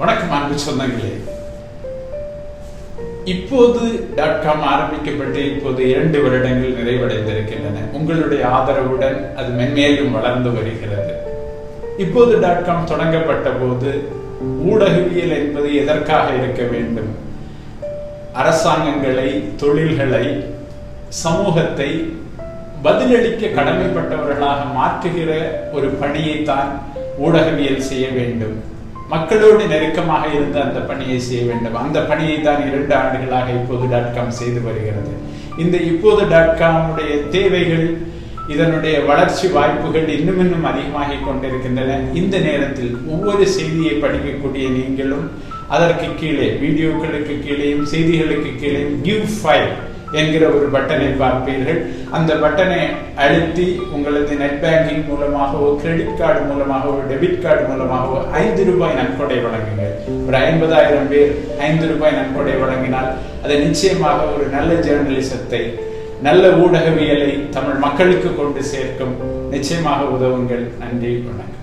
வணக்கம் அன்பு சொந்தங்களே. இப்போது டாட் காம் ஆரம்பிக்கப்பட்டு இப்போது இரண்டு வருடங்கள் நிறைவடைந்திருக்கின்றன. உங்களுடைய ஆதரவுடன் அது மென்மேலும் வளர்ந்து வருகிறது. இப்போது டாட் காம் தொடங்கப்பட்ட போது ஊடகவியல் என்பது எதற்காக இருக்க வேண்டும்? அரசாங்கங்களை தொழில்களை சமூகத்தை பதிலளிக்க கடமைப்பட்டவர்களாக மாற்றுகிற ஒரு பணியைத்தான் ஊடகவியல் செய்ய வேண்டும். மக்களோடு நெருக்கமாக இருந்து அந்த பணியை செய்ய வேண்டும். அந்த பணியை தான் இரண்டு ஆண்டுகளாக இப்போது டாட் காம் செய்து வருகிறது. இந்த இப்போது டாட் காமுடைய தேவைகள் இதனுடைய வளர்ச்சி வாய்ப்புகள் இன்னும் இன்னும் அதிகமாகி கொண்டிருக்கின்றன. இந்த நேரத்தில் ஒவ்வொரு செய்தியை படிக்கக்கூடிய நீங்களும் அதற்கு கீழே வீடியோக்களுக்கு கீழேயும் செய்திகளுக்கு கீழே கிவ் ஃபைல் என்கிற ஒரு பட்டனை பார்ப்பீர்கள். அந்த பட்டனை அழுத்தி உங்களது நெட் பேங்கிங் மூலமாகவோ கிரெடிட் கார்டு மூலமாகவோ டெபிட் கார்டு மூலமாகவோ ஐந்து ரூபாய் நன்கொடை வழங்குங்கள். ஒரு ஐம்பதாயிரம் பேர் ஐந்து ரூபாய் நன்கொடை வழங்கினால் அது நிச்சயமாக ஒரு நல்ல ஜேர்னலிசத்தை நல்ல ஊடகவியலை தமிழ் மக்களுக்கு கொண்டு சேர்க்கும். நிச்சயமாக உதவுங்கள். நன்றி வணக்கம்.